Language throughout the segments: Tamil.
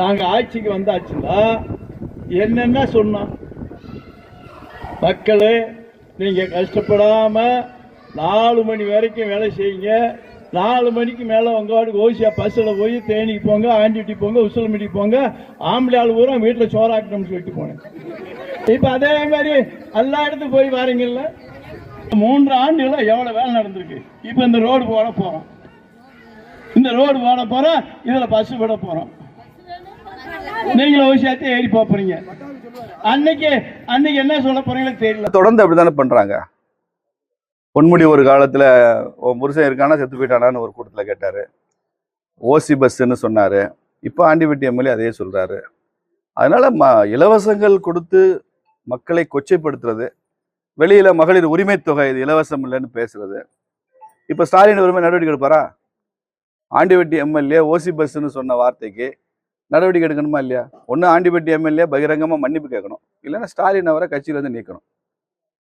நாங்கள் ஆட்சிக்கு வந்தாச்சுன்னா என்னென்ன சொன்னோம் மக்களே நீங்கள் கஷ்டப்படாம நாலு மணி வரைக்கும் வேலை செய்யுங்க. நாலு மணிக்கு மேலே உங்க வாட்டுக்கு ஓசியா பஸ்ஸில் போய் தேனிக்கு போங்க ஆண்டிட்டி போங்க உசிலமிட்டி போங்க ஆம்பளை ஆள் பூரா வீட்டில் சோறாக்கணும்னு சொல்லிட்டு போனேன். இப்போ அதே மாதிரி எல்லா இடத்துக்கும் போய் வாரீங்கல்ல? மூன்று ஆண்டுகளாக எவ்வளோ வேலை நடந்திருக்கு? இப்போ இந்த ரோடு போட போகிறோம் இந்த ரோடு போட போறோம் இதுல பஸ் விட போறோம். நீங்களும் விஷயத்தை ஏறி போறீங்க. அன்னைக்கு அன்னைக்கு என்ன சொல்ல போறீங்களோ தெரியல. தொடர்ந்து அப்படித்தானே பண்றாங்க? பொன்முடி ஒரு காலத்துல உன் புருஷன் இருக்கானா செத்து போயிட்டானான்னு ஒரு கூட்டத்தில் கேட்டாரு. ஓசி பஸ்ன்னு சொன்னாரு. இப்போ ஆண்டிவெட்டி எம்எல்ஏ அதே சொல்றாரு. அதனால ம இலவசங்கள் கொடுத்து மக்களை கொச்சைப்படுத்துறது வெளியில மகளிர் உரிமை தொகை இது இலவசம் இல்லைன்னு பேசுறது. இப்போ ஸ்டாலின் உரிமை நடவடிக்கை எடுப்பாரா? ஆண்டிவெட்டி எம்எல்ஏ ஓசி பஸ்ன்னு சொன்ன வார்த்தைக்கு நடவடிக்கை எடுக்கணுமா இல்லையா? ஒன்று ஆண்டிபட்டி எம்எல்ஏ பகிரங்கமாக மன்னிப்பு கேட்கணும். இல்லைன்னா ஸ்டாலின் அவரை கட்சியிலேருந்து நீக்கணும்.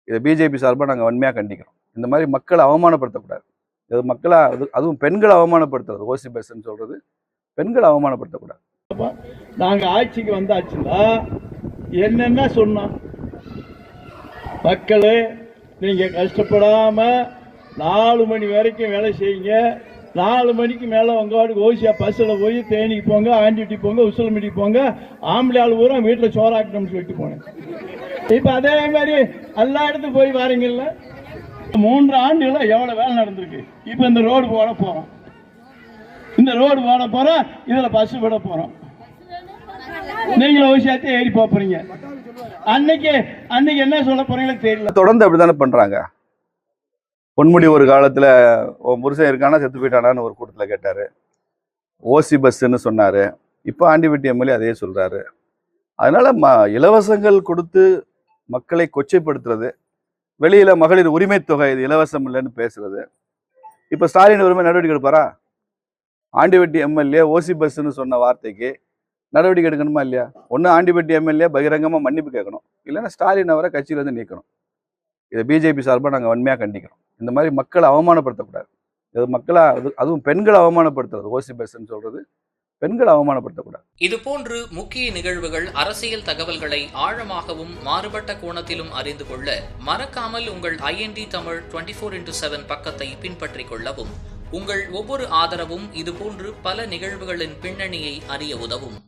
இதை பிஜேபி சார்பாக நாங்கள் வன்மையாக கண்டிக்கிறோம். இந்த மாதிரி மக்களை அவமானப்படுத்தக்கூடாது. இது மக்களை அது அதுவும் பெண்களை அவமானப்படுத்துறது. ஓசி பஸ்ன்னு சொல்கிறது பெண்களை அவமானப்படுத்தக்கூடாது. நாங்கள் ஆட்சிக்கு வந்தாச்சுன்னா என்னென்ன சொன்னோம்? மக்களே நீங்கள் கஷ்டப்படாமல் நாலு மணி வரைக்கும் வேலை செய்யுங்க. நாலு மணிக்கு மேலே உங்க ஓசியா பஸ்ஸில் போய் தேனிக்கு போங்க ஆண்டிட்டி போங்க உசிலமிட்டி போங்க ஆம்பளை ஆள் பூரா வீட்டில் சோறாக்கணும்னு சொல்லிட்டு போனேன். இப்போ அதே மாதிரி எல்லா இடத்துக்கும் போய் வரீங்கல்ல? மூன்று ஆண்டுகள எவ்வளோ வேலை நடந்திருக்கு? இப்போ இந்த ரோடு போட போகிறோம் இந்த ரோடு போட போகிறோம் இதில் பஸ் விட போகிறோம் நீங்களும் ஓசியாத்தே ஏறி போறீங்க. அன்னைக்கு அன்னைக்கு என்ன சொல்ல போறீங்களோ தெரியல. தொடர்ந்து அப்படிதானே பண்றாங்க? பொன்முடி ஒரு காலத்தில் உன் புருஷன் இருக்கானா? செத்து போயிட்டானான்னு ஒரு கூட்டத்தில் கேட்டார். ஓசி பஸ்ஸுன்னு சொன்னார். இப்போ ஆண்டிவெட்டி எம்எல்ஏ அதே சொல்கிறாரு அதனால் ம இலவசங்கள் கொடுத்து மக்களை கொச்சைப்படுத்துறது வெளியில் மகளிர் உரிமை தொகை இது இலவசம் இல்லைன்னு பேசுறது. இப்போ ஸ்டாலின் உரிமை நடவடிக்கை எடுப்பாரா? ஆண்டிவெட்டி எம்எல்ஏ ஓசி பஸ்ன்னு சொன்ன வார்த்தைக்கு நடவடிக்கை எடுக்கணுமா இல்லையா? ஒன்று ஆண்டிபட்டி எம்எல்ஏ பகிரங்கமாக மன்னிப்பு கேட்கணும். இல்லைன்னா ஸ்டாலின் அவரை கட்சியிலேருந்து நீக்கணும். இதை பிஜேபி சார்பாக நாங்கள் வன்மையாக கண்டிக்கிறோம். இந்த மாதிரி மக்களை அவமானப்படுத்தக்கூடாது. இது மக்களை அது அதுவும் பெண்களை அவமானப்படுத்துறது ஓசி பஸ்ன்னு சொல்றது பெண்களை அவமானப்படுத்தக்கூடாது. இதுபோன்று முக்கிய நிகழ்வுகள் அரசியல் தகவல்களை ஆழமாகவும் மாறுபட்ட கோணத்திலும் அறிந்து கொள்ள மறக்காமல் உங்கள் IND Tamil twenty four into seven பக்கத்தை பின்பற்றிக் கொள்ளவும் உங்கள் ஒவ்வொரு ஆதரவும் இதுபோன்று பல நிகழ்வுகளின் பின்னணியை அறிய உதவும்.